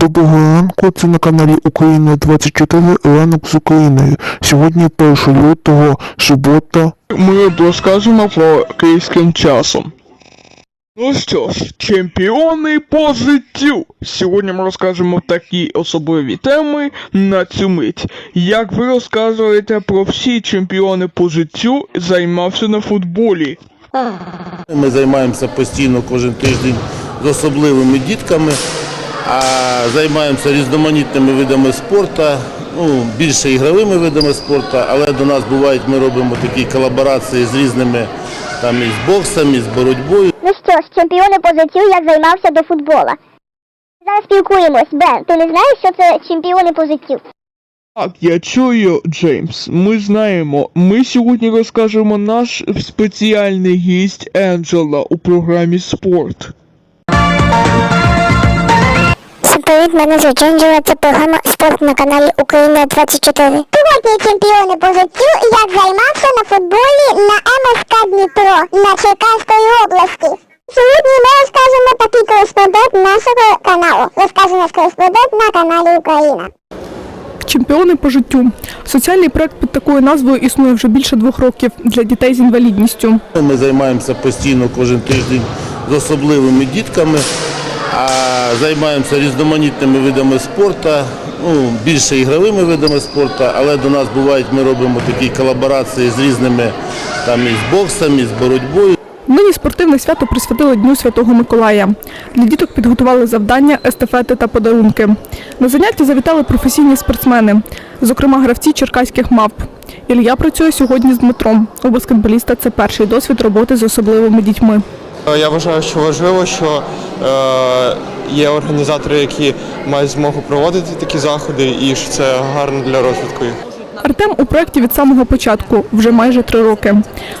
Доброго ранку, це на каналі Україна 24 ранок з Україною. Сьогодні 1 лютого, субота. Ми розкажемо про київським часом. Ну що ж, чемпіони по життю. Сьогодні ми розкажемо такі особливі теми на цю мить. Як ви розказуєте про всі чемпіони по життю займався на футболі? Ми займаємося постійно кожен тиждень з особливими дітками, а займаємося різноманітними видами спорту, ну, більше ігровими видами спорту, але до нас бувають, ми робимо такі колаборації з різними там і з боксом, і з боротьбою. Ну що ж, чемпіони по життю, як займався до футбола. Зараз спілкуємось. Бен, ти не знаєш, що це чемпіони по життю? Так, я чую, Джеймс. Ми знаємо. Ми сьогодні розкажемо наш спеціальний гість Енджела у програмі Спорт. Привіт, мене звуть Анджела, це програма «Спорт» на каналі Україна 24. Сьогодні чемпіони по життю, як займався на футболі на МСК Дніпро на Черкаської області. Сьогодні ми розкажемо такий кореспондент нашого каналу. Розкаже наш кореспондент на каналі Україна. Чемпіони по життю. Соціальний проект під такою назвою існує вже більше двох років для дітей з інвалідністю. Ми займаємося постійно кожен тиждень з особливими дітками, а займаємося різноманітними видами спорту, ну, більше ігровими видами спорту, але до нас бувають, ми робимо такі колаборації з різними там і з боксом, і боротьбою. Нині спортивне свято присвятили Дню Святого Миколая. Для діток підготували завдання, естафети та подарунки. На заняття завітали професійні спортсмени, зокрема гравці черкаських мавп. Ілля працює сьогодні з Дмитром. У баскетболіста це перший досвід роботи з особливими дітьми. Е, Я вважаю, що важливо, що е, є організатори, які мають змогу проводити такі заходи, і що це гарно для розвитку. Артем у проєкті від самого початку, вже майже три роки.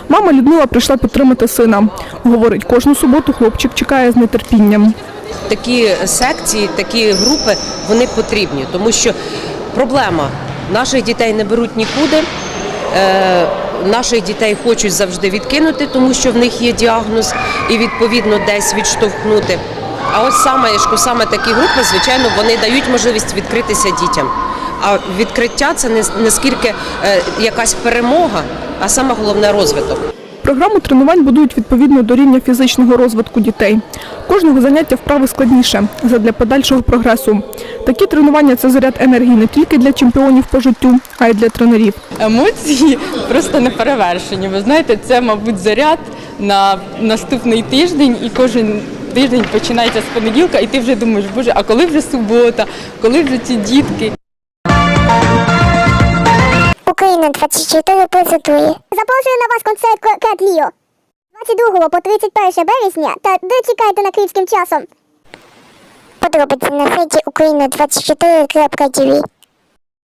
Мама Людмила прийшла підтримати сина. Говорить, кожну суботу хлопчик чекає з нетерпінням. такі секції, такі групи вони потрібні, тому що проблема наших дітей не беруть нікуди. Наших дітей хочуть завжди відкинути, тому що в них є діагноз, і відповідно десь відштовхнути. А ось саме саме такі групи, звичайно, вони дають можливість відкритися дітям. А відкриття це не, не скільки е, якась перемога, а саме головне розвиток. Програму тренувань будують відповідно до рівня фізичного розвитку дітей. Кожного заняття вправи складніше задля подальшого прогресу. Такі тренування це заряд енергії не тільки для чемпіонів по життю, а й для тренерів. емоції просто не перевершені. Ви знаєте, це, мабуть, заряд на наступний тиждень, і кожен тиждень починається з понеділка, і ти вже думаєш, боже, а коли вже субота, коли вже ці дітки? 24 презентує. Запрошую на вас концерт Кет Ліо. 22 по 31 березня та дочекайте на київським часом. Подробиці на сайті Україна 24.tv